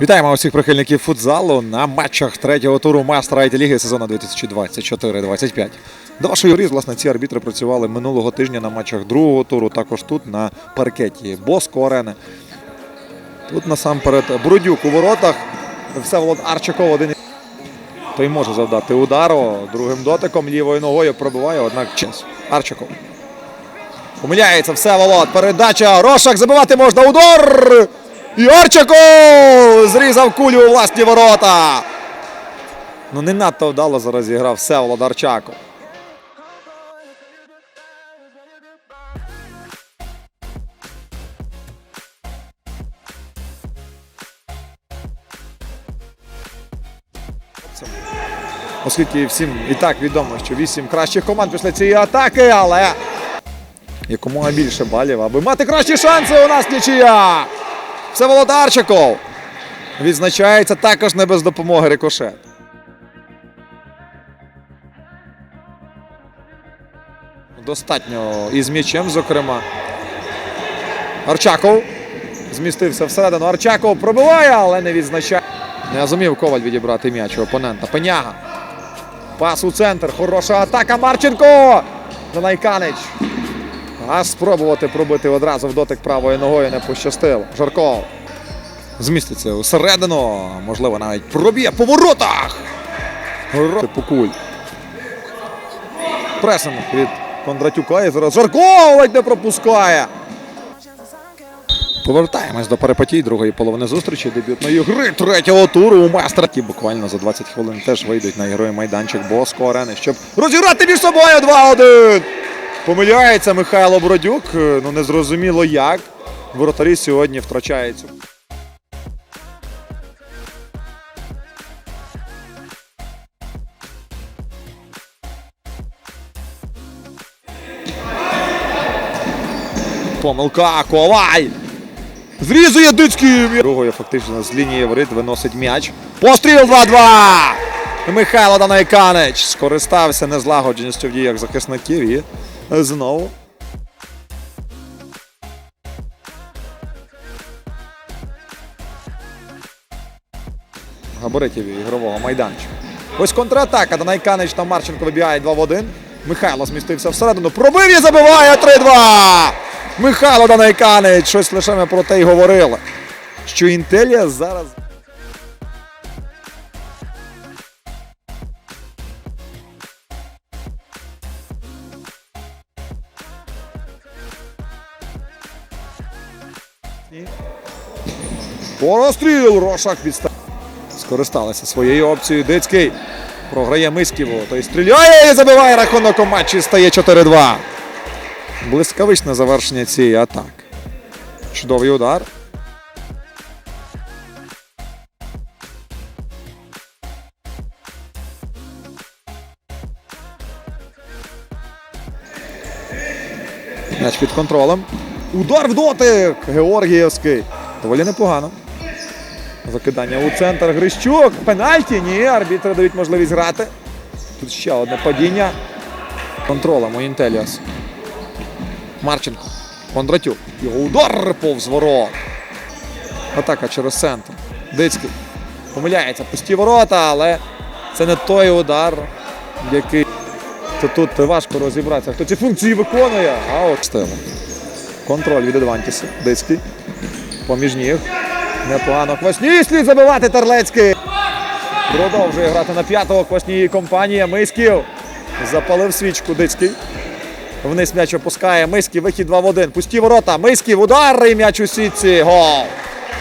Вітаємо усіх прихильників футзалу на матчах третього туру Мастера IT ліги сезону 2024-25. До вашої грі, власне, ці арбітри працювали минулого тижня на матчах другого туру, також тут на паркеті Боско Арени. Тут насамперед Брудюк у воротах. Всеволод Арчаков один. Той може завдати удару. Другим дотиком лівою ногою пробиває, однак час. Арчаков. Помиляється Всеволод. Передача. Рошак забивати можна. Удар! І зрізав кулю у власні ворота. Ну не надто вдало зараз зіграв Всеволод Арчаков. Оскільки всім і так відомо, що вісім кращих команд після цієї атаки, але якомога більше балів, аби мати кращі шанси. У нас нічия. Це Володарчиков. Відзначається також не без допомоги рикошет. Достатньо із м'ячем, зокрема. Арчаков змістився всередину. Арчаков пробиває, але не відзначає. Не зумів Коваль відібрати м'яч у опонента. Пеняга. Пас у центр. Хороша атака. Марченко. Донайканич. А спробувати пробити одразу в дотик правою ногою не пощастило. Жарков. Зміститься усередину. Можливо, навіть проб'є по воротах. Ро- Пресинг від Кондратюка. І зараз Жарков ледь не пропускає. Повертаємось до перепотій другої половини зустрічі дебютної гри третього туру у майстра. Ті буквально за 20 хвилин теж вийдуть на герої майданчик Боско арени, щоб розіграти між собою 2-1. Помиляється Михайло Бродюк. Е, Ну незрозуміло як. Воротарі сьогодні втрачають. Помилка, Коваль! Зрізує Дицький! Другою фактично з лінії воріт виносить м'яч. Постріл 2-2! Михайло Данайканич скористався незлагодженістю в діях захисників і знову. Габаритів ігрового майданчика. Ось контратака. Данайканич та Марченко вибігає 2 в 1. Михайло змістився всередину. Пробив і забиває 3-2! Михайло Данайканич. Щось лише ми про те й говорили. Що Інтелія зараз. Порозстріл! Рошак підстав. Скористалися своєю опцією. Дицький програє Мисківу. Той стріляє і забиває рахунок у матчі. Стає 4-2. Блискавичне завершення цієї атаки. Чудовий удар. М'яч під контролем. Удар в дотик! Георгіївський. Доволі непогано. Закидання у центр Грищук. Пенальті. Ні, арбітри дають можливість грати. Тут ще одне падіння. Контролем у Інтеліас. Марченко. Кондратюк. Його удар повз ворот. Атака через центр. Дицький. Помиляється. Пусті ворота, але це не той удар, який. То тут важко розібратися. Хто ці функції виконує? А от стило. Контроль від Едвантіса. Дицький. Поміж ніг. Непогано. Квасній слід забивати Терлецький. Продовжує грати на п'ятого Квасній компанія. Миськів. Запалив свічку Дицький. Вниз м'яч опускає. Миськів, вихід 2 в 1. Пусті ворота. Миськів, удар і м'яч у сітці. Гол.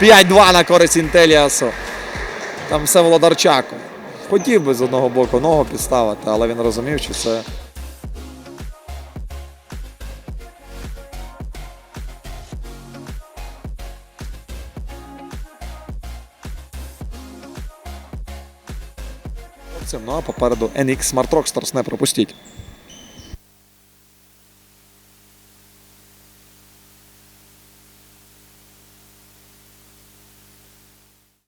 5-2 на користь Інтеліасу. Там все Володарчаку. Хотів би з одного боку ногу підставити, але він розумів, що це. Ну а попереду NX Smart Rockstars не пропустіть.